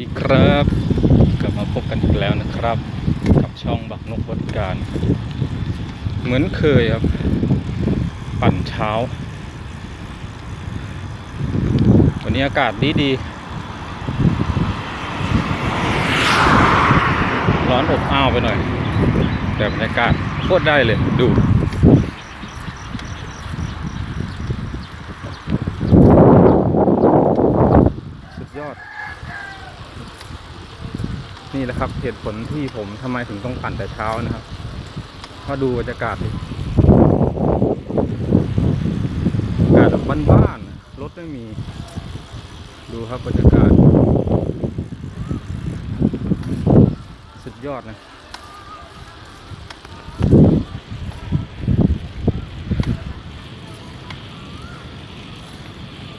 ดีครับกลับมาพบกันอีกแล้วนะครับ กับช่องบักนกวัดการ เหมือนเคยครับ ปั่นเช้า วันนี้อากาศดีดีร้อนอบอ้าวไปหน่อย แต่บรรยากาศโคตรได้เลยดูสุดยอด นี่แหละครับเหตุผลที่ผมทำไมถึงต้องปั่นแต่เช้านะครับเพราะดูบรรยากาศอากาศแบบบ้านๆรถไม่มี ดูครับบรรยากาศ สุดยอดนะ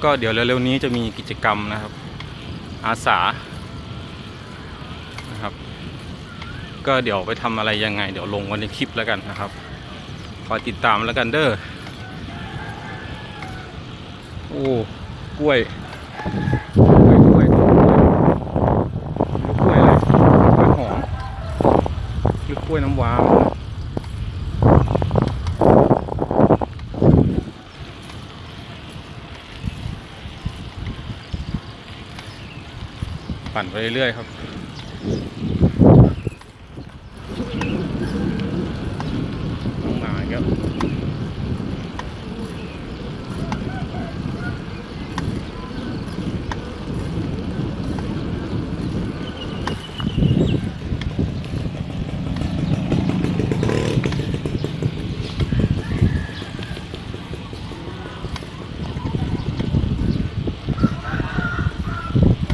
ก็เดี๋ยวเร็วๆนี้จะมีกิจกรรมนะครับ อาสา นะครับ ก็เดี๋ยวไปทำอะไรยังไง เดี๋ยวลงวันในคลิปแล้วกันนะครับคอยติดตามแล้วกันเด้อโอ้กล้วยกล้วยกล้วยกล้วยอะไรกล้วยหอมหรือกล้วยน้ำว้าปั่นไปเรื่อยๆครับ มาอีก็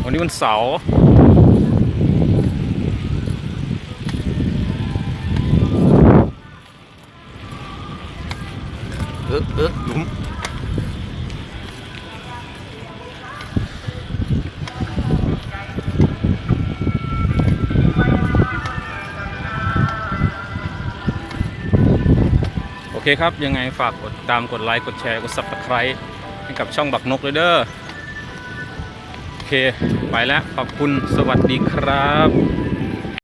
วันนี้วันเสาร์ เออหลุมโอเคครับ ยังไงฝากกดตามกดไลค์ กดแชร์ กด subscribe ให้กับช่องบักนกเลยเด้อโอเค ไปแล้ว ขอบคุณสวัสดีครับ